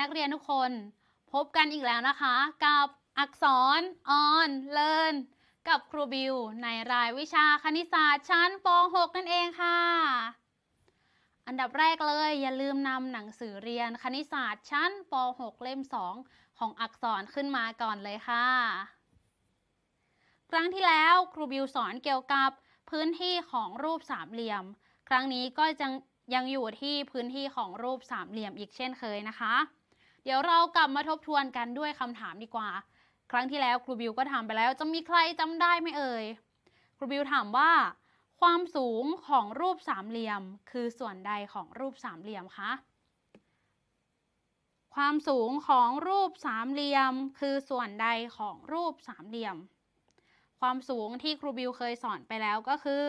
นักเรียนทุกคน พบกันอีกแล้วนะคะ กับอักษรออนเลินกับครูบิว ในรายวิชาคณิตศาสตร์ชั้นป .6 นั่นเองค่ะ อันดับแรกเลยอย่าลืมนำหนังสือเรียนคณิตศาสตร์ชั้นป .6 เล่ม 2 ของอักษรขึ้นมาก่อนเลยค่ะ ครั้งที่แล้วครูบิวสอนเกี่ยวกับพื้นที่ของรูปสามเหลี่ยม ครั้งนี้ก็จะยังอยู่ที่พื้นที่ของรูปสามเหลี่ยมอีกเช่นเคยนะคะ เดี๋ยวเรากลับมาทบทวนกันด้วยคำถามดีกว่า ครั้งที่แล้วครูบิวก็ถามไปแล้ว จะมีใครจำได้ไหมเอ่ย ครูบิวถามว่า ความสูงของรูปสามเหลี่ยม คือส่วนใดของรูปสามเหลี่ยมคะ ความสูงของรูปสามเหลี่ยม คือส่วนใดของรูปสามเหลี่ยม ความสูงที่ครูบิวเคยสอนไปแล้วก็คือ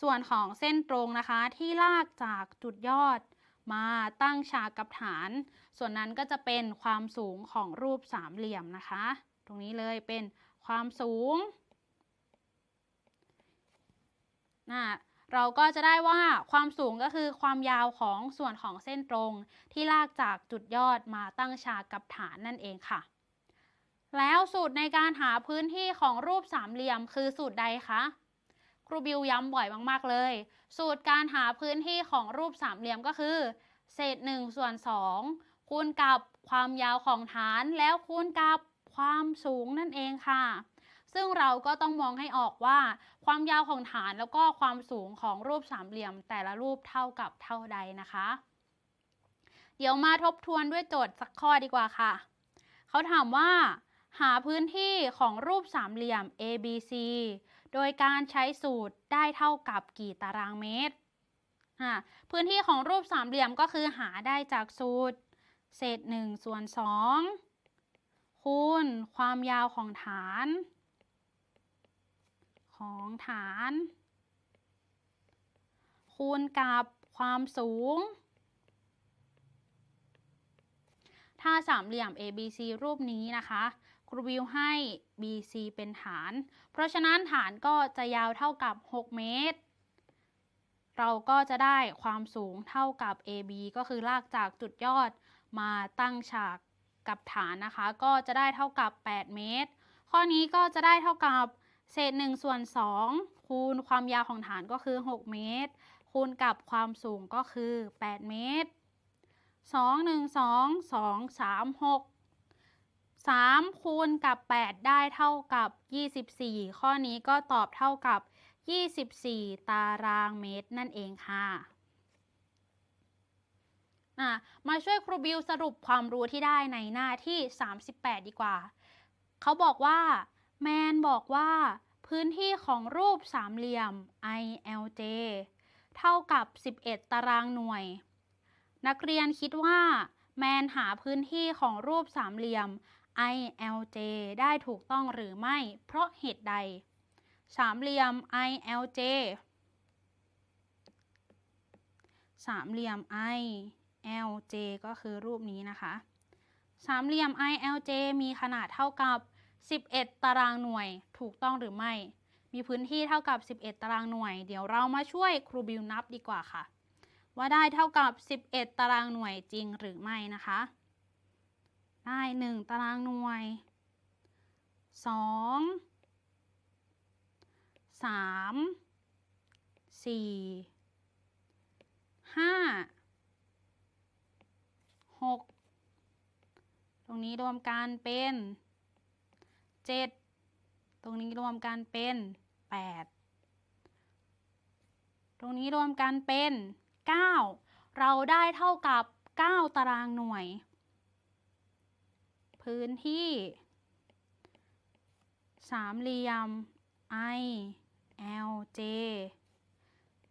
ส่วนของเส้นตรงนะคะที่ลากจากจุดยอด มาตั้งฉากกับฐาน ส่วนนั้นก็จะเป็นความสูงของรูปสามเหลี่ยมนะคะ ตรงนี้เลยเป็นความสูงนะเราก็จะได้ว่าความสูงก็คือความยาวของส่วนของเส้นตรง ที่ลากจากจุดยอดมาตั้งฉากกับฐานนั่นเองค่ะ แล้วสูตรในการหาพื้นที่ของรูปสามเหลี่ยมคือสูตรใดคะครูบิวย้ำบ่อยมากๆเลย สูตรการหาพื้นที่ของรูปสามเหลี่ยมก็คือ เศษ1ส่วน2 คูณกับความยาวของฐานแล้วคูณกับความสูงนั่นเองค่ะ ซึ่งเราก็ต้องมองให้ออกว่า ความยาวของฐานแล้วก็ความสูงของรูปสามเหลี่ยม แต่ละรูปเท่ากับเท่าใดนะคะ เดี๋ยวมาทบทวนด้วยโจทย์สักข้อดีกว่าค่ะ เขาถามว่า หาพื้นที่ของรูปสามเหลี่ยม ABC โดยการใช้สูตรได้เท่ากับกี่ตารางเมตร พื้นที่ของรูปสามเหลี่ยมก็คือหาได้จากสูตร เศษ1ส่วน2คูณความยาวของฐาน ของฐาน คูณกับความสูง ถ้าสามเหลี่ยม ABC รูปนี้นะคะครูวิวให้ BC เป็นฐาน เพราะฉะนั้นฐานก็จะยาวเท่ากับ 6 เมตร เราก็จะได้ความสูงเท่ากับ AB ก็คือลากจากจุดยอด มาตั้งฉากกับฐานนะคะ ก็จะได้เท่ากับ 8 เมตร ข้อนี้ก็จะได้เท่ากับเศษ1ส่วน2คูณความยาวของฐานก็คือ 6 เมตร คูณกับความสูงก็คือ 8 เมตร 2 1 2 2 3 6 3 คูณกับ 8 ได้เท่ากับ 24 ข้อนี้ก็ตอบเท่ากับ 24 ตารางเมตรนั่นเองค่ะ มาช่วยครูบิวสรุปความรู้ที่ได้ในหน้าที่ 38 ดีกว่า เขาบอกว่า แมนบอกว่า พื้นที่ของรูปสามเหลี่ยม ILJ เท่ากับ 11 ตารางหน่วย นักเรียนคิดว่า แมนหาพื้นที่ของรูปสามเหลี่ยม ILJ ได้ถูกต้องหรือไม่ เพราะเหตุใด สามเหลี่ยม ILJ สามเหลี่ยม I ILJ ก็คือรูปนี้นะคะ สามเหลี่ยม ILJ มีขนาดเท่ากับ 11 ตารางหน่วยถูกต้องหรือไม่ มีพื้นที่เท่ากับ 11 ตารางหน่วย เดี๋ยวเรามาช่วยครูบิวนับดีกว่าค่ะ ว่าได้เท่ากับ 11 ตารางหน่วยจริงหรือไม่นะคะ ได้หนึ่งตารางหน่วยสองสามสี่ หกตรงนี้รวมกันเป็นเจ็ดตรงนี้รวมกันเป็นแปดตรงนี้รวมกันเป็นเก้าเราได้เท่ากับเก้าตารางหน่วย พื้นที่สามเหลี่ยม I L J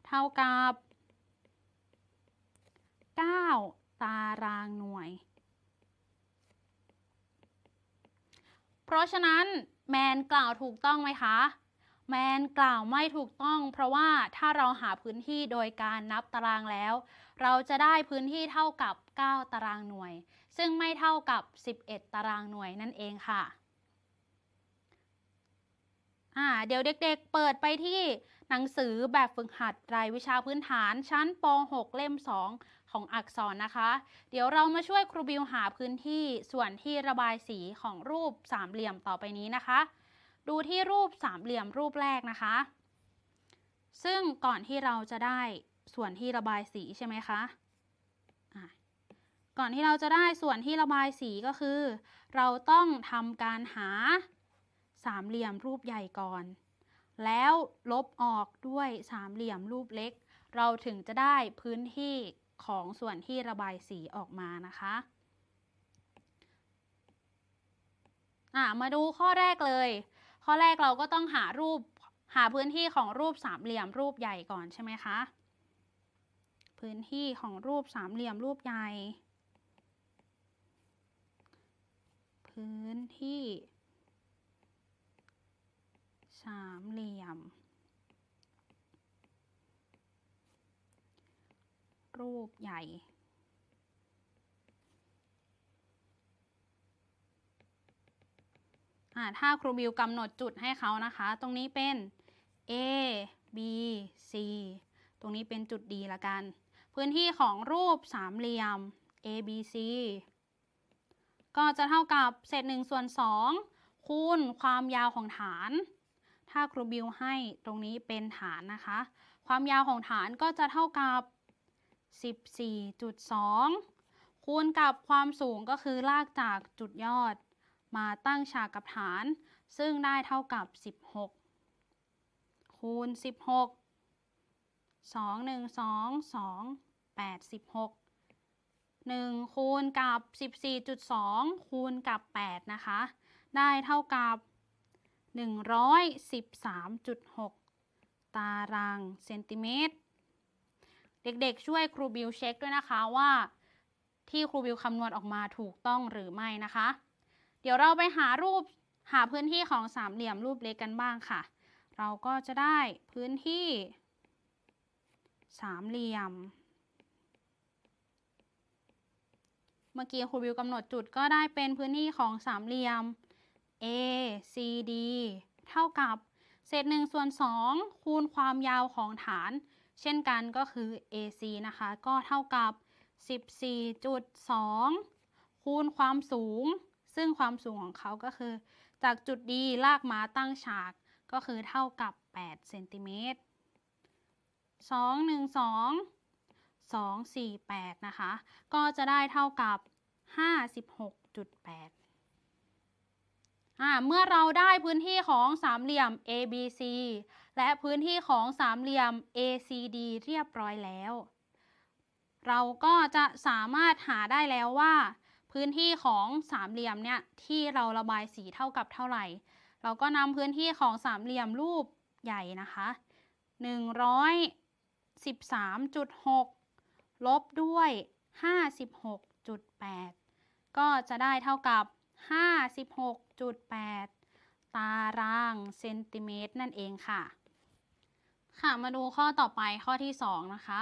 เท่ากับ9 ตารางหน่วย เพราะฉะนั้นแมนกล่าวถูกต้องไหมคะ แมนกล่าวไม่ถูกต้อง เพราะว่าถ้าเราหาพื้นที่โดยการนับตารางแล้ว เราจะได้พื้นที่เท่ากับ 9 ตารางหน่วย ซึ่งไม่เท่ากับ 11 ตารางหน่วยนั่นเองค่ะอ่าเดี๋ยวเด็กๆ เปิดไปที่หนังสือแบบฝึกหัดรายวิชาพื้นฐานชั้นป .6 เล่ม 2 ของอักษรนะคะ เดี๋ยวเรามาช่วยครูบิวหาพื้นที่ส่วนที่ระบายสีของรูปสามเหลี่ยมต่อไปนี้นะคะ ดูที่รูปสามเหลี่ยมรูปแรกนะคะ ซึ่งก่อนที่เราจะได้ส่วนที่ระบายสีใช่ไหมคะะก่อนที่เราจะได้ส่วนที่ระบายสีก็คือ เราต้องทำการหาสามเหลี่ยมรูปใหญ่ก่อน แล้วลบออกด้วยสามเหลี่ยมรูปเล็ก เราถึงจะได้พื้นที่ ของส่วนที่ระบายสีออกมานะคะอะมาดูข้อแรกเลย ข้อแรกเราก็ต้องหารูปหาพื้นที่ของรูปสามเหลี่ยมรูปใหญ่ก่อนใช่ไหมคะ พื้นที่ของรูปสามเหลี่ยมรูปใหญ่ พื้นที่สามเหลี่ยม รูปใหญ่ ถ้าครูบิวกำหนดจุดให้เขานะคะ ตรงนี้เป็น A B C ตรงนี้เป็นจุด D ละกัน พื้นที่ของรูปสามเหลี่ยม A B C ก็จะเท่ากับเศษ1ส่วน2คูณความยาวของฐาน ถ้าครูบิวให้ตรงนี้เป็นฐานนะคะ ความยาวของฐานก็จะเท่ากับ 14.2 คูณกับความสูงก็คือลากจากจุดยอด มาตั้งฉากกับฐาน ซึ่งได้เท่ากับ 16 คูณ 16 2 1 2 2 8 16 1 คูณกับ 14.2 คูณกับ 8 นะคะ ได้เท่ากับ 113.6 ตารางเซนติเมตร เด็กๆ ช่วยครูบิวเช็คด้วยนะคะว่า ที่ครูบิวคำนวณออกมาถูกต้องหรือไม่นะคะ เดี๋ยวเราไปหารูปหาพื้นที่ของสามเหลี่ยมรูปเล็กกันบ้างค่ะ เราก็จะได้พื้นที่ สามเหลี่ยม เมื่อกี้ครูบิวกำหนดจุดก็ได้เป็นพื้นที่ของสามเหลี่ยม A C D เท่ากับ เศษ1ส่วน2คูณความยาวของฐาน เช่นกันก็คือ AC นะคะ ก็เท่ากับ 14.2 คูณความสูง ซึ่งความสูงของเขาก็คือ จากจุด D ลากมาตั้งฉาก ก็คือเท่ากับ 8 เซนติเมตร 2 1 2 2 4 8 นะคะ ก็จะได้เท่ากับ 56.8 เมื่อเราได้พื้นที่ของสามเหลี่ยม ABC และพื้นที่ของสามเหลี่ยม ACD เรียบร้อยแล้ว เราก็จะสามารถหาได้แล้วว่า พื้นที่ของสามเหลี่ยมเนี่ยที่เราระบายสีเท่ากับเท่าไหร่ เราก็นำพื้นที่ของสามเหลี่ยมรูปใหญ่นะคะ113.6 ลบด้วย 56.8 ก็จะได้เท่ากับ 56.8ตารางเซนติเมตรนั่นเองค่ะ ค่ะมาดูข้อต่อไปข้อที่ 2 นะคะ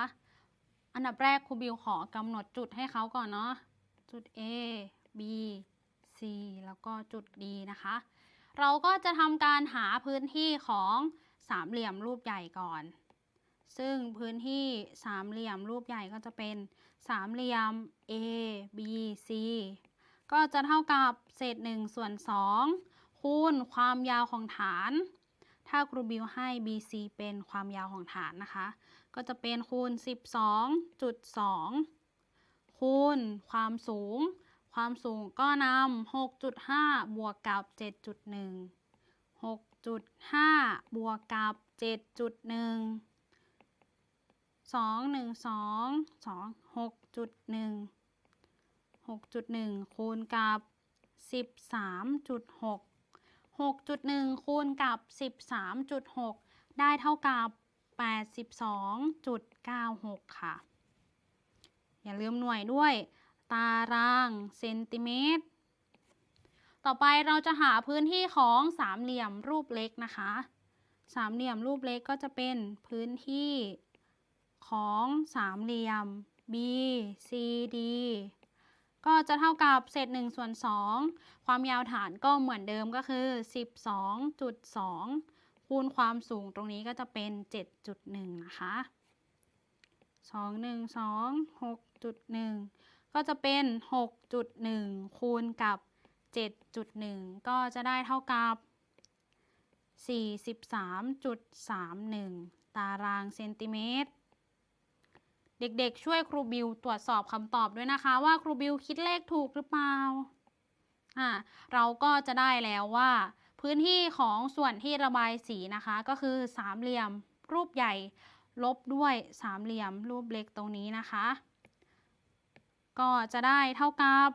อันดับแรกครูบิวขอกำหนดจุดให้เขาก่อนเนาะ จุด A B C แล้วก็จุด D นะคะ เราก็จะทำการหาพื้นที่ของสามเหลี่ยมรูปใหญ่ก่อน ซึ่งพื้นที่สามเหลี่ยมรูปใหญ่ก็จะเป็นสามเหลี่ยม A B C ก็จะเท่ากับเศษ1ส่วน2คูณความยาวของฐาน ถ้าครูบิวให้ BC เป็นความยาวของฐานนะคะ ก็จะเป็นคูณ 12.2 คูณความสูง ความสูงก็นำ6.5 บวกกับ 7.1 6.5 บวกกับ 7.1 2 1 2 2 6.1 6.1 คูณกับ 13.6 6.1 คูณกับ 13.6 ได้เท่ากับ 82.96 ค่ะ อย่าลืมหน่วยด้วย ตารางเซนติเมตร ต่อไปเราจะหาพื้นที่ของสามเหลี่ยมรูปเล็กนะคะ สามเหลี่ยมรูปเล็กก็จะเป็นพื้นที่ของสามเหลี่ยม B C D ก็จะเท่ากับเศษ1ส่วน2ความยาวฐานก็เหมือนเดิมก็คือ 12.2 คูณความสูงตรงนี้ก็จะเป็น 7.1 นะคะ 2 1 2 6.1 ก็จะเป็น 6.1 คูณกับ 7.1 ก็จะได้เท่ากับ 43.31 ตารางเซนติเมตร เด็กๆ ช่วยครูบิวตรวจสอบคำตอบด้วยนะคะ ว่าครูบิวคิดเลขถูกหรือเปล่าอ่าเราก็จะได้แล้วว่า พื้นที่ของส่วนที่ระบายสีนะคะ ก็คือสามเหลี่ยม รูปใหญ่ ลบด้วยสามเหลี่ยม รูปเล็กตรงนี้นะคะ ก็จะได้เท่ากับ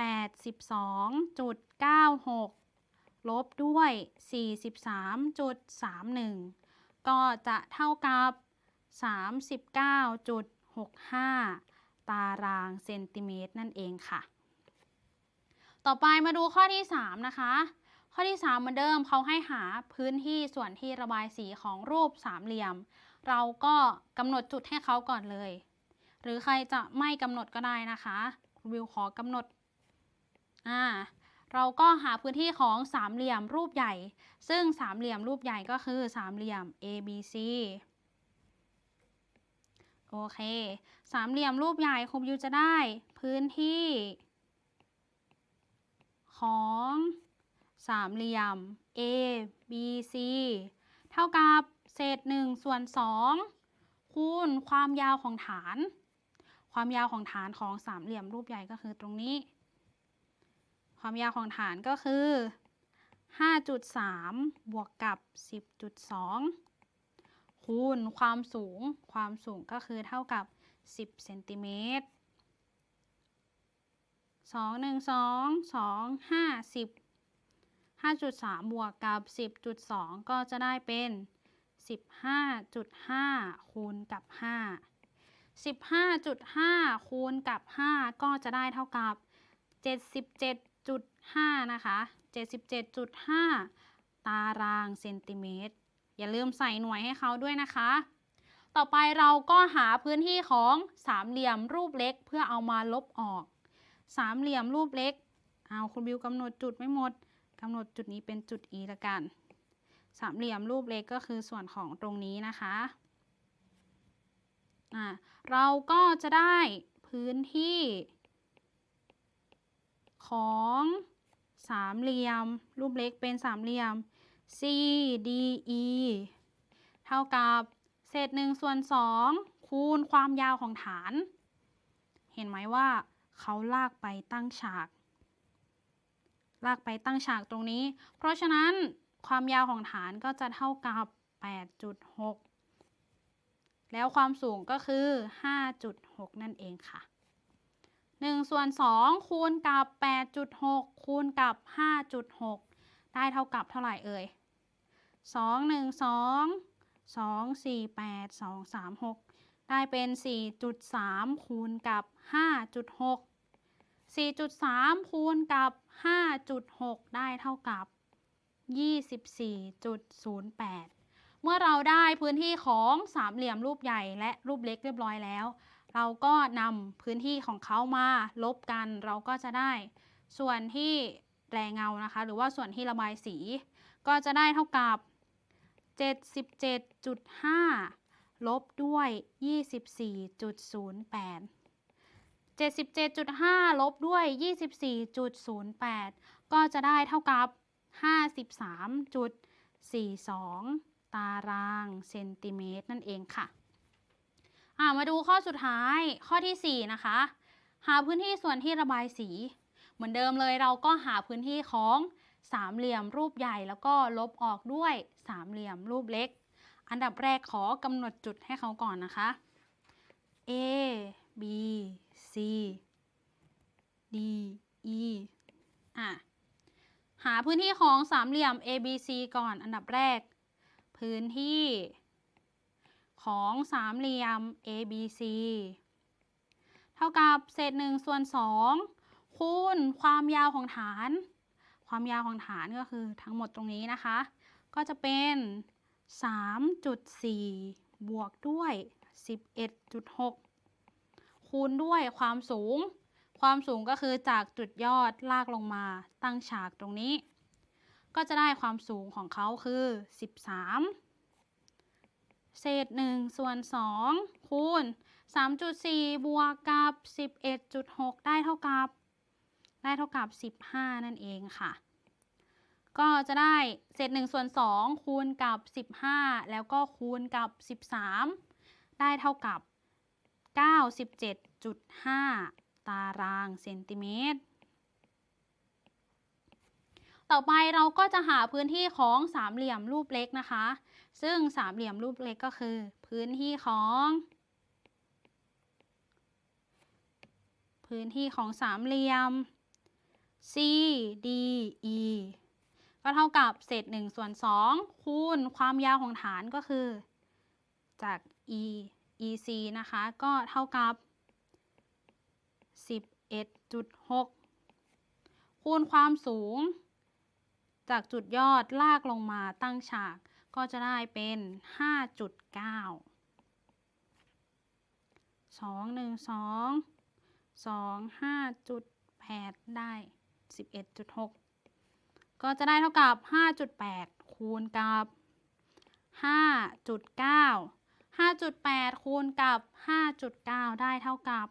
82.96 ลบด้วย 43.31 ก็จะเท่ากับ 39.65 ตารางเซนติเมตรนั่นเองค่ะ ต่อไปมาดูข้อที่ 3 นะคะ ข้อที่ 3 เหมือนเดิมเขาให้หาพื้นที่ส่วนที่ระบายสีของรูปสามเหลี่ยม เราก็กำหนดจุดให้เขาก่อนเลย หรือใครจะไม่กำหนดก็ได้นะคะ วิวขอกำหนดอ่าเราก็หาพื้นที่ของสามเหลี่ยมรูปใหญ่ ซึ่งสามเหลี่ยมรูปใหญ่ก็คือสามเหลี่ยม ABC โอเค สามเหลี่ยมรูปใหญ่ครูบิวจะได้พื้นที่ ของสามเหลี่ยม A B C เท่ากับเศษ1ส่วน2คูณความยาวของฐาน ความยาวของฐานของสามเหลี่ยมรูปใหญ่ก็คือตรงนี้ ความยาวของฐานก็คือ 5.3 บวกกับ 10.2 คูณความสูง ความสูงก็คือเท่ากับ 10เซนติเมตร2 1 2 2 5 10 5.3บวกกับ10.2ก็จะได้เป็น15.5คูณกับ5 15.5คูณกับ5ก็จะได้เท่ากับ77.5นะคะ77.5ตารางเซนติเมตร อย่าลืมใส่หน่วยให้เขาด้วยนะคะ ต่อไปเราก็หาพื้นที่ของสามเหลี่ยมรูปเล็กเพื่อเอามาลบออก สามเหลี่ยมรูปเล็ก เอาคุณบิวกำหนดจุดไม่หมดกำหนดจุดนี้เป็นจุด E ละกัน สามเหลี่ยมรูปเล็กก็คือส่วนของตรงนี้นะคะอ่าเราก็จะได้พื้นที่ ของสามเหลี่ยม รูปเล็กเป็นสามเหลี่ยม CDE เท่ากับเศษ1ส่วน2คูณความยาวของฐาน เห็นไหมว่าเขาลากไปตั้งฉาก ลากไปตั้งฉากตรงนี้ เพราะฉะนั้นความยาวของฐานก็จะเท่ากับ 8.6 แล้วความสูงก็คือ 5.6 นั่นเองค่ะ1ส่วน2คูณกับ 8.6 คูณกับ 5.6 ได้เท่ากับเท่าไหร่เอ่ย2 1 2 2 4 8 2 3 6ได้เป็น4.3คูณกับ5.6 4.3คูณกับ5.6ได้เท่ากับ24.08เมื่อเราได้พื้นที่ของสามเหลี่ยมรูปใหญ่และรูปเล็กเรียบร้อยแล้ว เราก็นำพื้นที่ของเขามาลบกัน เราก็จะได้ส่วนที่ แรงเงานะคะ หรือว่าส่วนที่ระบายสี ก็จะได้เท่ากับ 77.5 ลบด้วย 24.08 77.5 ลบด้วย 24.08 ก็จะได้เท่ากับ 53.42 ตารางเซนติเมตรนั่นเองค่ะมาดูข้อสุดท้ายข้อที่ 4 นะคะ หาพื้นที่ส่วนที่ระบายสี มือนเดิมเลยเราก็หาพื้นที่ของสามเหลี่ยมรูปใหญ่แล้วก็ลบออกด้วยสามเหลี่ยมรูปเล็ก อันดับแรกขอกำหนดจุดให้เขาก่อนนะคะ A B C D E อะหาพื้นที่ของสามเหลี่ยม A B C ก่อนอันดับแรก พื้นที่ ของสามเหลี่ยม A B C เท่ากับเศษ1ส่วน2 คูณความยาวของฐาน ความยาวของฐานก็คือทั้งหมดตรงนี้นะคะ ก็จะเป็น 3.4 บวกด้วย 11.6 คูณด้วยความสูง ความสูงก็คือจากจุดยอดลากลงมาตั้งฉากตรงนี้ ก็จะได้ความสูงของเขาคือ 13 เศษ 1 ส่วน 2 คูณ3.4 บวกกับ 11.6 ได้เท่ากับ ได้เท่ากับ 15 นั่นเองค่ะ ก็จะได้เศษ1ส่วน2คูณกับ 15 แล้วก็คูณกับ 13 ได้เท่ากับ 97.5 ตารางเซนติเมตร ต่อไปเราก็จะหาพื้นที่ของสามเหลี่ยมรูปเล็กนะคะ ซึ่งสามเหลี่ยมรูปเล็กก็คือ พื้นที่ของพื้นที่ของสามเหลี่ยม C D E ก็เท่ากับเศษ1ส่วน2คูณความยาวของฐานก็คือ จาก E EC นะคะ ก็เท่ากับ 11.6 คูณความสูง จากจุดยอดลากลงมาตั้งฉาก ก็จะได้เป็น 5.9 2 1 2 2 5.8 ได้ 11.6 ก็จะได้เท่ากับ 5.8 คูณกับ 5.9 5.8 คูณกับ 5.9 ได้เท่ากับ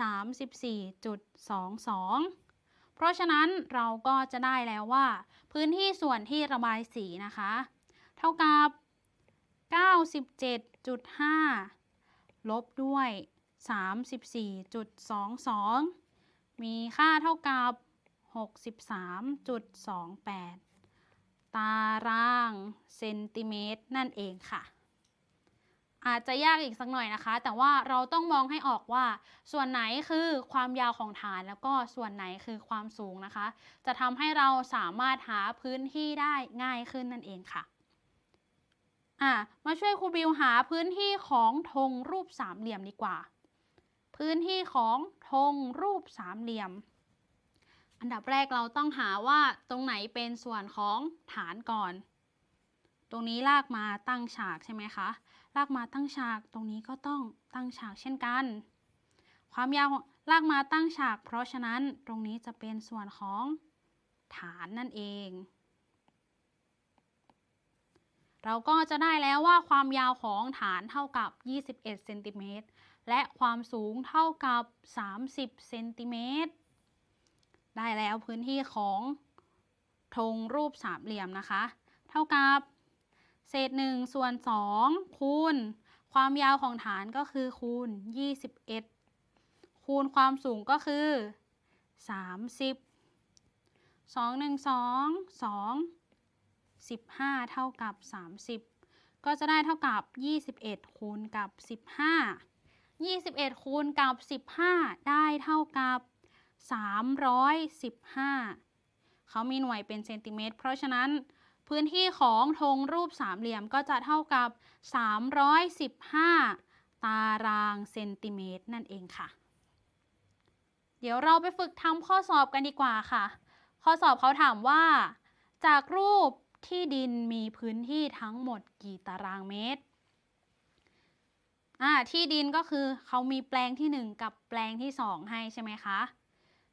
34.22 เพราะฉะนั้นเราก็จะได้แล้วว่า พื้นที่ส่วนที่ระบายสีนะคะ เท่ากับ 97.5 ลบด้วย 34.22 มีค่าเท่ากับ 63.28 ตารางเซนติเมตรนั่นเองค่ะ อาจจะยากอีกสักหน่อยนะคะ แต่ว่าเราต้องมองให้ออกว่า ส่วนไหนคือความยาวของฐานแล้วก็ส่วนไหนคือความสูงนะคะ จะทำให้เราสามารถหาพื้นที่ได้ง่ายขึ้นนั่นเองค่ะ่ะมาช่วยครูบิวหาพื้นที่ของธงรูปสามเหลี่ยมดีกว่า พื้นที่ของธงรูปสามเหลี่ยม อันดับแรกเราต้องหาว่าตรงไหนเป็นส่วนของฐานก่อน ตรงนี้ลากมาตั้งฉากใช่ไหมคะ ลากมาตั้งฉาก ตรงนี้ก็ต้องตั้งฉากเช่นกัน ความยาวลากมาตั้งฉาก เพราะฉะนั้นตรงนี้จะเป็นส่วนของฐานนั่นเอง เราก็จะได้แล้วว่าความยาวของฐานเท่ากับ 21เซนติเมตร และความสูงเท่ากับ 30เซนติเมตร ได้แล้วพื้นที่ของธงรูปสามเหลี่ยมนะคะ เท่ากับ เศษ1ส่วน2คูณ ความยาวของฐานก็คือคูณ 21 คูณความสูงก็คือ 30 2 1 2 2 15 เท่ากับ 30 ก็จะได้เท่ากับ 21 คูณกับ 15 21 คูณกับ 15 ได้เท่ากับ 315 เขามีหน่วยเป็นเซนติเมตร เพราะฉะนั้นพื้นที่ของธงรูปสามเหลี่ยมก็จะเท่ากับ 315 ตารางเซนติเมตรนั่นเองค่ะ เดี๋ยวเราไปฝึกทำข้อสอบกันดีกว่าค่ะ ข้อสอบเขาถามว่า จากรูปที่ดินมีพื้นที่ทั้งหมดกี่ตารางเมตรอ่าที่ดินก็คือเขามีแปลงที่ 1 กับแปลงที่ 2 ให้ใช่ไหมคะ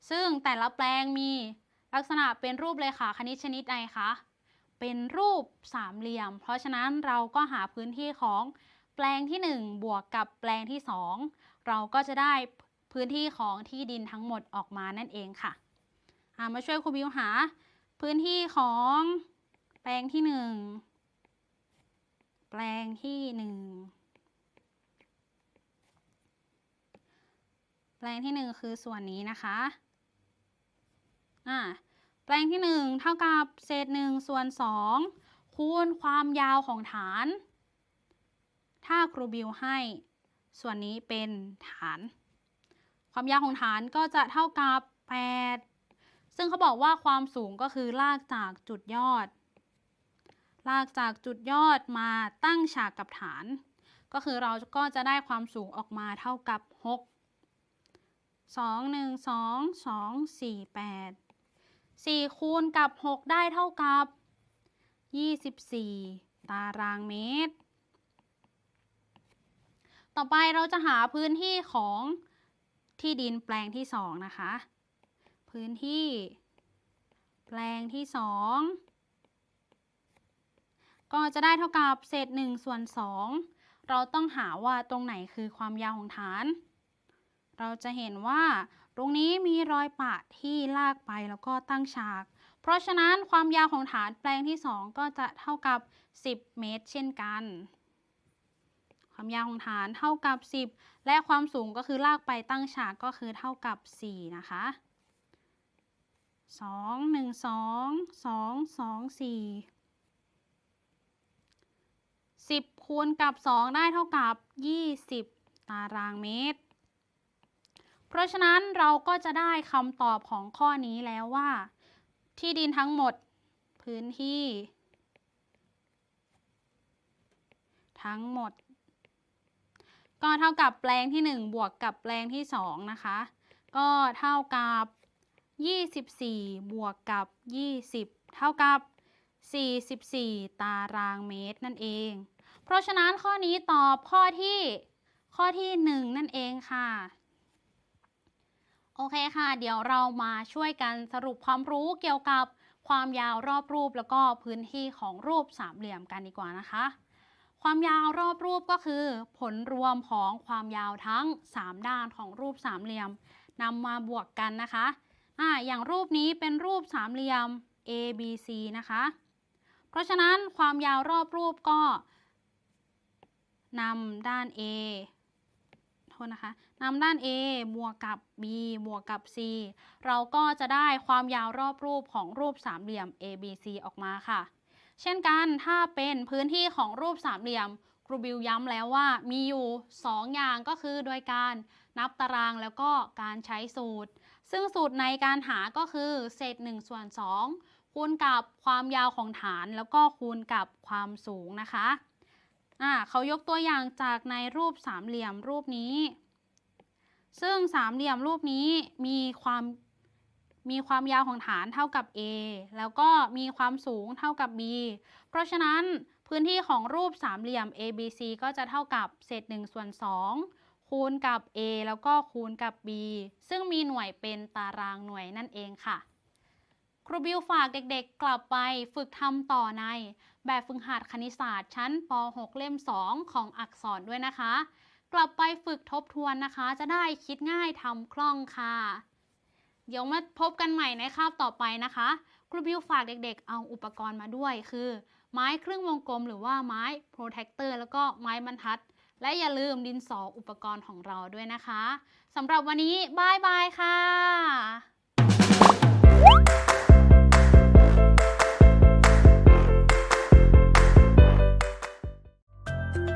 ซึ่งแต่ละแปลงมีลักษณะเป็นรูปเลยค่ะคณิตชนิดใดคะ เป็นรูปสามเหลี่ยม เพราะฉะนั้นเราก็หาพื้นที่ของแปลงที่ 1 บวกกับแปลงที่ 2 เราก็จะได้พื้นที่ของที่ดินทั้งหมดออกมานั่นเองค่ะามาช่วยครูบิวหา พื้นที่ของแปลงที่ 1 แปลงที่ 1 แปลงที่ 1 คือส่วนนี้นะคะ อ่าแปลงที่ 1 เท่ากับเศษ1ส่วน2คูณความยาวของฐาน ถ้าครูบิวให้ ส่วนนี้เป็นฐาน ความยาวของฐานก็จะเท่ากับ 8 ซึ่งเขาบอกว่าความสูงก็คือลากจากจุดยอด ลากจากจุดยอดมาตั้งฉากกับฐาน ก็คือเราก็จะได้ความสูงออกมาเท่ากับ 6 2 1 2 2 4 8 4 คูณกับ 6 ได้เท่ากับ 24 ตารางเมตร ต่อไปเราจะหาพื้นที่ของที่ดินแปลงที่ 2 นะคะ พื้นที่แปลงที่ 2 ก็จะได้เท่ากับเศษ1ส่วน 2 เราต้องหาว่าตรงไหนคือความยาวของฐาน เราจะเห็นว่า ตรงนี้มีรอยปะที่ลากไปแล้วก็ตั้งฉาก เพราะฉะนั้นความยาวของฐานแปลงที่ 2 ก็จะเท่ากับ 10 เมตร เช่นกัน ความยาวของฐานเท่ากับ 10 และความสูงก็คือลากไปตั้งฉากก็คือเท่ากับ 4 นะคะ 2 1 2 2 2 4 10คูณกับ 2 ได้เท่ากับ 20 ตารางเมตร เพราะฉะนั้นเราก็จะได้คำตอบของข้อนี้แล้วว่า ที่ดินทั้งหมดพื้นที่ ทั้งหมด ก็เท่ากับแปลงที่ 1 บวกกับแปลงที่ 2 นะคะ ก็เท่ากับ 24 บวกกับ 20 เท่ากับ 44 ตารางเมตรนั่นเอง เพราะฉะนั้นข้อนี้ตอบข้อที่ข้อที่ 1 นั่นเองค่ะ โอเคค่ะ เดี๋ยวเรามาช่วยกันสรุปความรู้เกี่ยวกับความยาวรอบรูปแล้วก็พื้นที่ของรูปสามเหลี่ยมกันดีกว่านะคะ ความยาวรอบรูปก็คือ ผลรวมของความยาวทั้ง 3 ด้านของรูปสามเหลี่ยมนำมาบวกกันนะคะอ่าอย่างรูปนี้เป็นรูปสามเหลี่ยม A B C นะคะ เพราะฉะนั้นความยาวรอบรูปก็นำด้าน A โทษนะคะ นำด้าน A บวกกับ B บวกกับ C เราก็จะได้ความยาวรอบรูปของรูปสามเหลี่ยม ABC ออกมาค่ะ เช่นกันถ้าเป็นพื้นที่ของรูปสามเหลี่ยมครูบิวย้ำแล้วว่ามีอยู่ 2 อย่างก็คือโดยการนับตารางแล้วก็การใช้สูตร ซึ่งสูตรในการหาก็คือเศษ1ส่วน2คูณกับความยาวของฐานแล้วก็คูณกับความสูงนะคะอ่าเขายกตัวอย่างจากในรูปสามเหลี่ยมรูปนี้ ซึ่งสามเหลี่ยมรูปนี้มีความมีความยาวของฐานเท่ากับ A แล้วก็มีความสูงเท่ากับ B เพราะฉะนั้นพื้นที่ของรูปสามเหลี่ยม ABC ก็จะเท่ากับเศษ1ส่วน2คูณกับ A แล้วก็คูณกับ B ซึ่งมีหน่วยเป็นตารางหน่วยนั่นเองค่ะ ครูบิวฝากเด็กๆ กลับไปฝึกทำต่อใน แบบฝึกหัดคณิตศาสตร์ชั้นป .6 เล่ม 2 ของอักษรด้วยนะคะ กลับไปฝึกทบทวนนะคะ จะได้คิดง่ายทำคล่องค่ะ เดี๋ยวมาพบกันใหม่ในคาบต่อไปนะคะครูบิวฝากเด็กๆ เอาอุปกรณ์มาด้วยคือ ไม้ครึ่งวงกลมหรือว่าไม้โปรเทคเตอร์แล้วก็ไม้บรรทัด และอย่าลืมดินสออุปกรณ์ของเราด้วยนะคะสำหรับวันนี้บายบายค่ะ